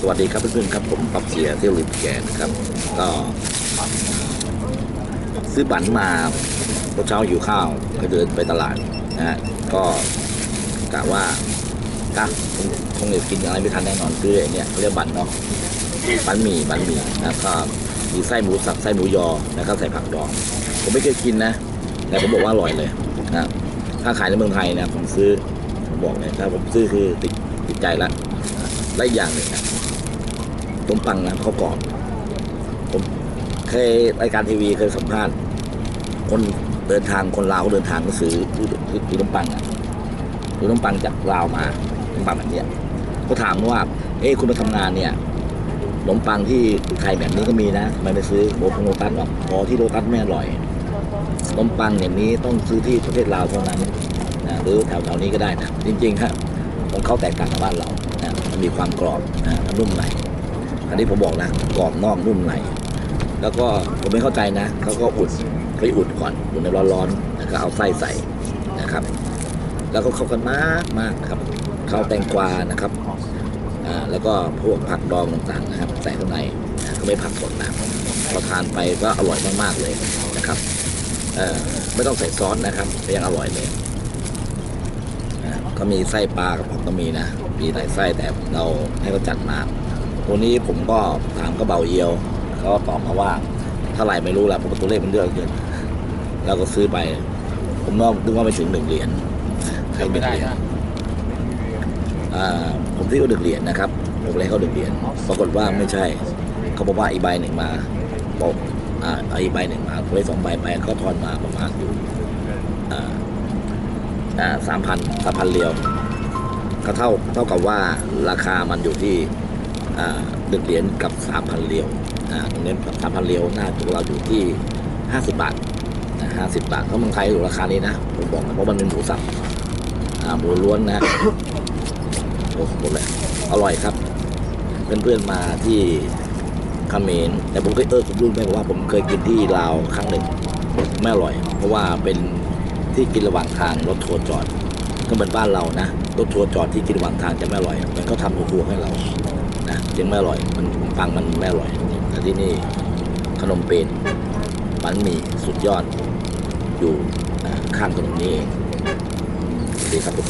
สวัสดีครับเพื่อนๆครับผมปับเสียเที่ยวลืมแกนะครับ ก็ซื้อบัตรมาพอเช้าอยู่ข้าวก็เดินไปตลาดนะฮะก็กะว่าก็คงคงจะกินอะไรไม่ทันแน่นอนคือไอ้เนี่ยเขาเรียกบัตรเนาะบัตรหมี่บัตรหมี่นะครับมีไส้หมูสับไส้หมูยอนะครับใส่ผักดองผมไม่เคยกินนะแต่ผมบอกว่าอร่อยเลยนะถ้าขายในเมืองไทยนะผมซื้อผมบอกเลยถ้าผมซื้อคือติดติดใจละ และอย่างหนึ่งนะขนมปังนะเขากรอบผมเคยรายการทีวีเคยสัมภาษณ์ คนเดินทางคนลาวเขาเดินทางก็ซื้อคือคือขนมปังอะคือขนมปังจากลาวมาขนมปังแบบเนี้ยก็ถามว่า เอ้คุณมาทำงานเนี่ยขนมปังที่ไทยแบบนี้ก็มีนะทำไมไม่ซื้อโบพงโลตัสหรอกพอที่โลตัสไม่อร่อยขนมปังอย่างนี้ต้องซื้อที่ประเทศลาวเท่านั้นนะหรือแถวๆนี้ก็ได้นะจริงๆครับของเขาแตกต่างกับบ้านเรา นะมันมีความกรอบนะนุ่มในอันนี้ผมบอกนะกรอบนอกนุ่มในแล้วก็ผมไม่เข้าใจนะเขาก็อุ่นเขาอุ่นก่อนอุ่ในร้อนๆแล้วก็เอาไส้ใส่นะครับ แล้วก็เข้ากันมากมากนะครับข้าวแตงกวานะครับแล้วก็พวกผักดองต่างๆนะครับ ใส่ข้างในก็ไม่ผักสดนะพอทานไปก็อร่อยมากๆเลยนะครับไม่ต้องใส่ซอสนะครับยังอร่อยเลย ก็มีไส้ปลากระป๋องก็มีนะ มีหลายไส้แต่เราให้เขาจัดมาตัวนี้ผมก็ถามก็เบาเอียวเขาตอบมาว่าเท่าไหร่ไม่รู้แหละเพราะว่าตัวเลขมันเยอะเกินเราก็ซื้อไป ผมก็นึกว่าไม่ถึงหนึ่งเหรียญใครหนึ่งเหรียญผมที่เขาหนึ่งเหรียญนะครับผมเลยเขาหนึ่งเหรียญปรากฏว่าไม่ใช่ เขาบอกว่าอีใบหนึ่งมาบอกอ่าอีใบหนึ่งมาผมเลยสองใบไปเขาทอนมาประมาณอยู่อ่าอ่า สามพันสามพันเรียวก็เท่าเท่ากับว่าราคามันอยู่ที่หนึ่งเหรียญกับสามพันเรียวตรงนี้สามพันเรียวหน้าตัวเราอยู่ที่ห้าสิบบาทห้าสิบบาทเพราะเมืองไทยอยู่ราคานี้นะผมบอกนะเพราะมันเป็นหมูสับหมูล้วนนะโอ้โหหมดเลยอร่อยครับ เพื่อนๆมาที่เขมรแต่ผมเคยเออผมรู้ไหมว่าผมเคยกินที่ลาวครั้งหนึ่งไม่อร่อย เพราะว่าเป็น ที่กินระหว่างทางรถทัวร์จอด ก็เหมือนบ้านเรานะรถทัวร์จอดที่กินระหว่างทางจะไม่อร่อย มันก็ทำหัวให้เรานะยังไม่อร่อย มันฟังมันไม่อร่อยแต่ที่นี่ขนมเปนมันหมี่สุดยอดอยู่ข้างถนนนี้เองดีครับผม